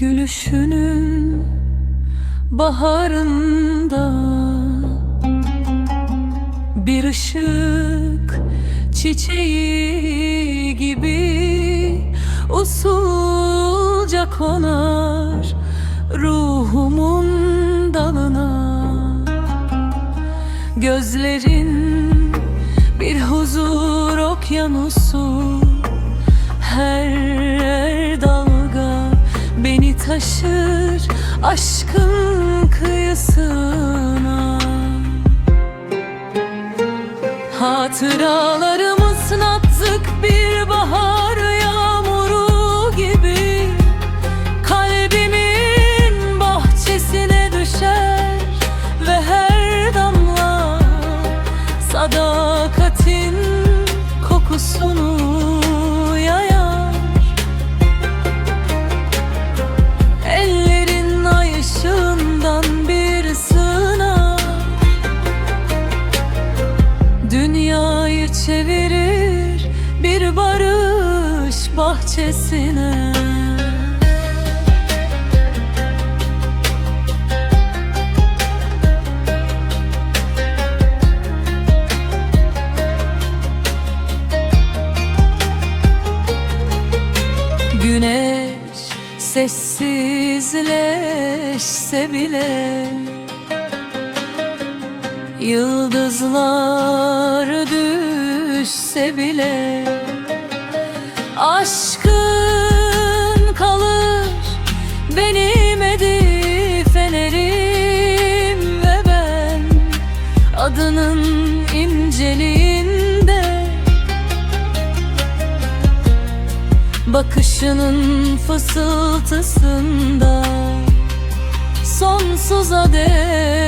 Gülüşünün baharında Bir ışık çiçeği gibi Usulca konar ruhumun dalına. Gözlerin bir huzur okyanusu beni taşır aşkın kıyısına. Hatıralarımız Dünyayı çevirir bir barış bahçesine. Güneş sessizleşse bile Yıldızlar düşse bile Aşkın kalır benim edip fenerim ve ben Adının inceliğinde Bakışının fısıltısında Sonsuza dek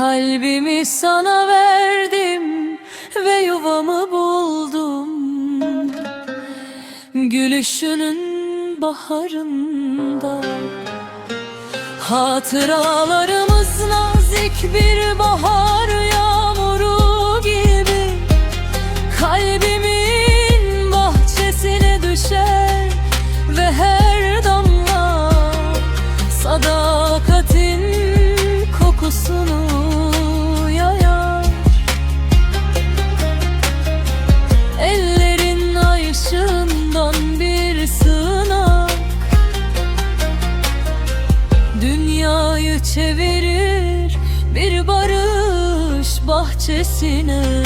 Kalbimi sana verdim Ve yuvamı buldum. Gülüşünün baharında Hatıralarımız nazik bir bahar çevirir bir barış bahçesine